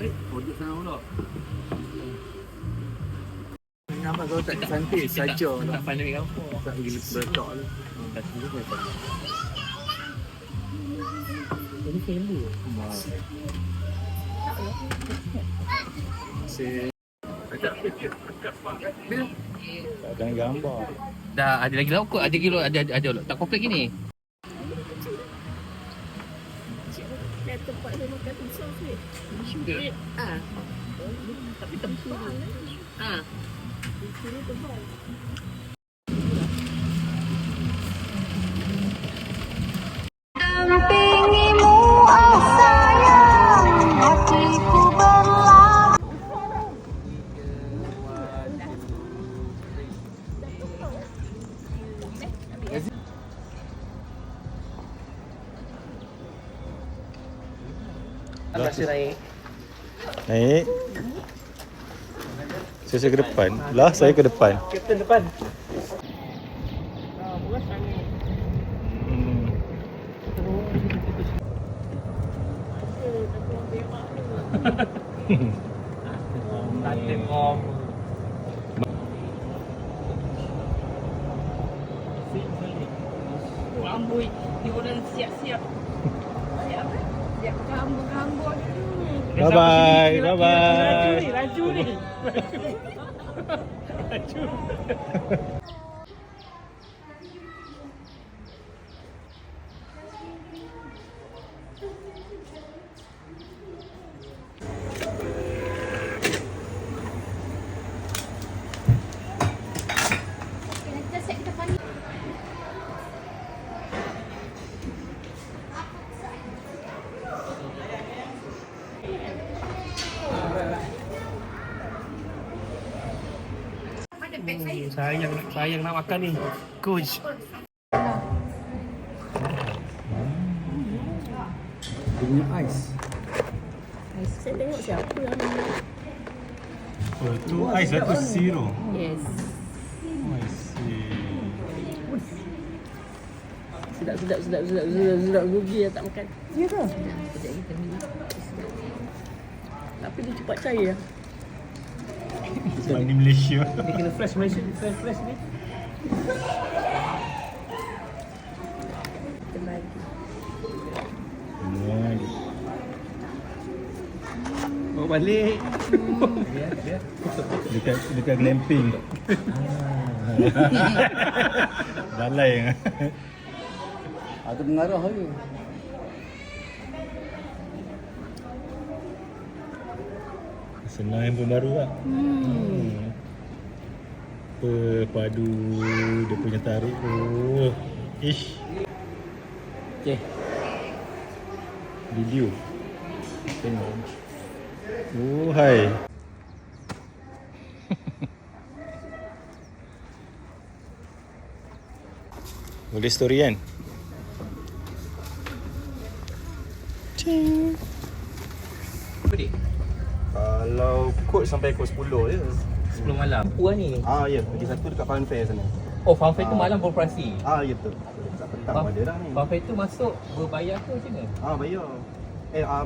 Eh, produk sana pula. Nampak kau tak cantik saja Tak lah. pandai ambil gambar. Tak pergi letak lah. Tak. Ini. Masih Tak ada gambar. Dah ada lagi lauk kot. Ada kilo ada ada, ada lauk. Tak komplek gini. Tempat dia makan pisau sikit. Sugar. Ah, Tapi tebal. ah. Di sini tebal. Naik. Naik. Saya, saya ke depan. Lah, saya ke depan. Kapten depan. Hmm. Laju ni. Sayang sayang nak makan ni. Coach. Punya ais. Saya tengok siapa yang Oh, tu ais lah tu zero. Yes. Oh, I see. Sedap, sedap, sedap, sedap, sedap, sedap. Rugi yang tak makan. Ya ke? Sekejap kita ni. Tapi dia cepat cair lah. Sebab di Malaysia. Dia kena flash Malaysia, flash flash ni. Kita lagi. Lagi. Bawa balik. Dekat dekat glamping. Balai. Ada pengaruh ni. Senang yang pun baru lah. Hmm. Apa padu dia punya tarik tu. Ish. Okey. Video. Tengok. Oh, hai. Boleh story kan? Cing. Apa dia? Kalau kod sampai pukul 10 je. 10 malam. Puan ni. Ah ya, lagi satu dekat Fun Fair sana. Oh, Farm Fair tu malam beroperasi. Ah ya betul. Dekat petang Farm ada dah ni. Fair tu masuk berbayar ke macam mana? Ah bayar. Eh ah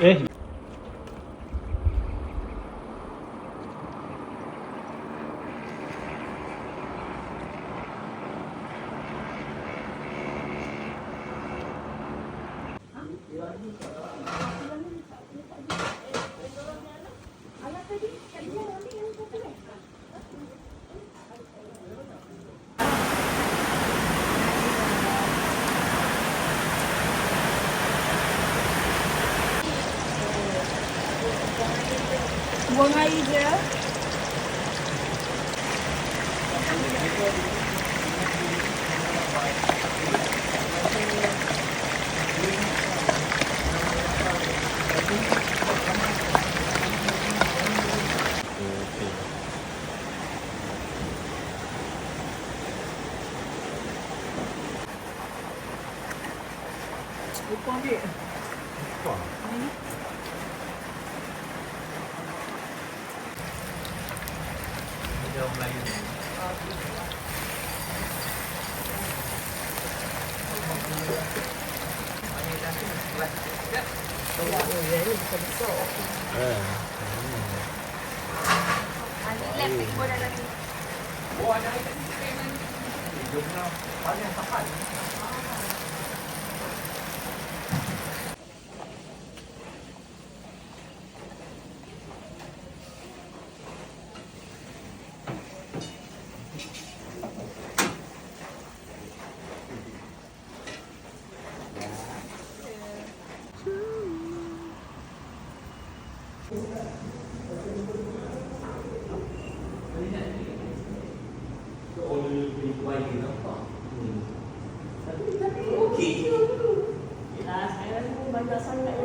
Eh. Buang air je. Vou comer. Oh, ada lagi. Oh, ada lagi. Oh, ada lagi. Oh, ada lagi. Oh, ada lagi. Oh, ada lagi. Gak.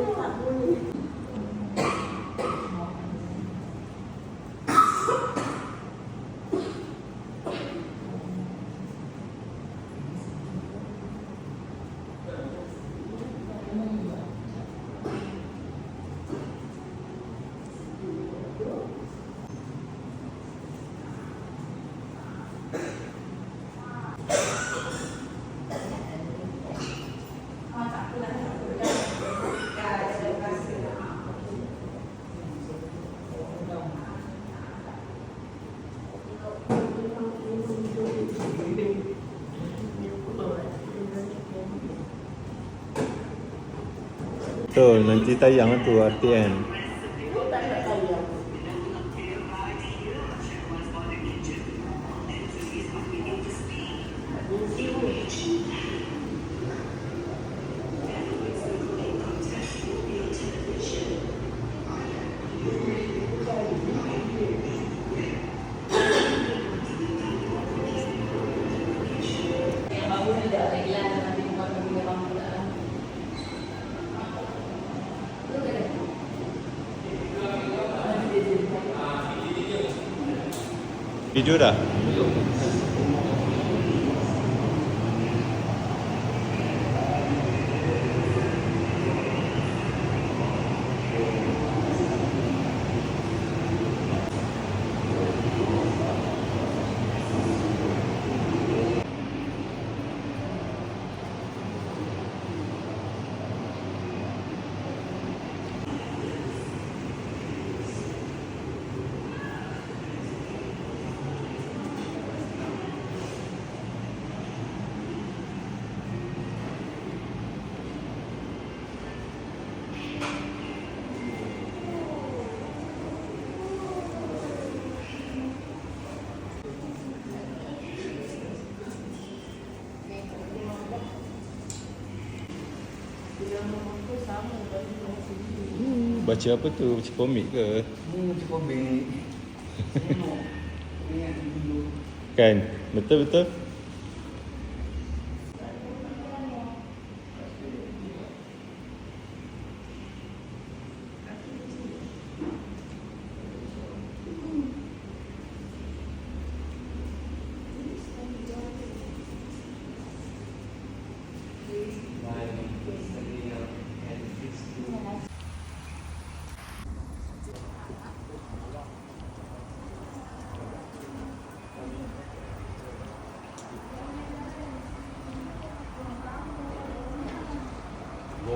对，能接待一万多家店。you do that. baca apa tu? Baca komik ke? Hmm, baca komik. kan? Betul-betul?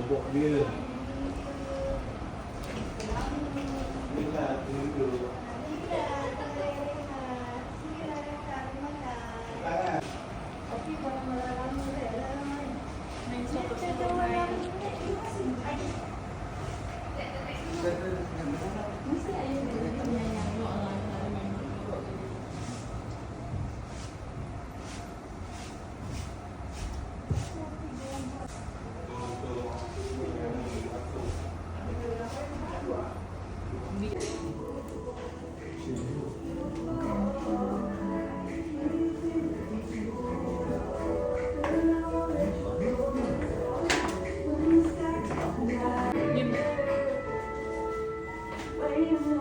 Buat. Grazie.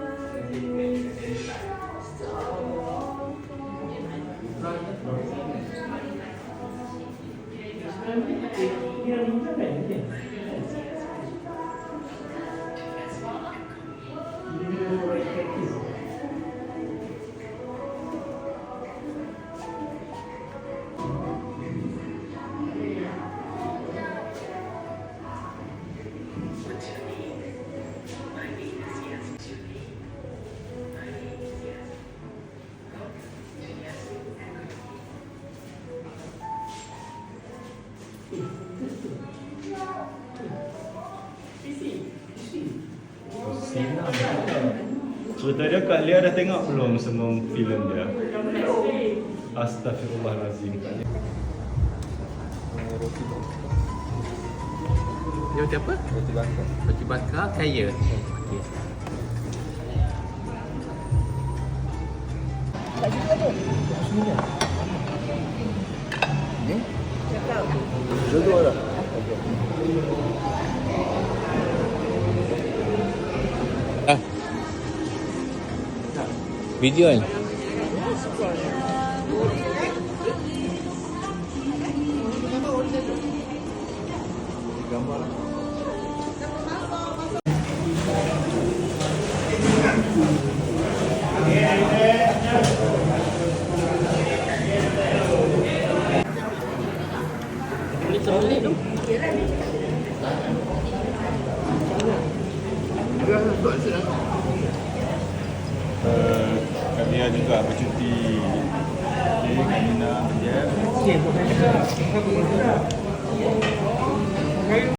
Betul dia Kak Lia dah tengok belum semua filem dia? Astaghfirullahalazim. Dia macam apa? Roti bakar. Roti bakar kaya. Okey. Ni? Dua-dua lah. Video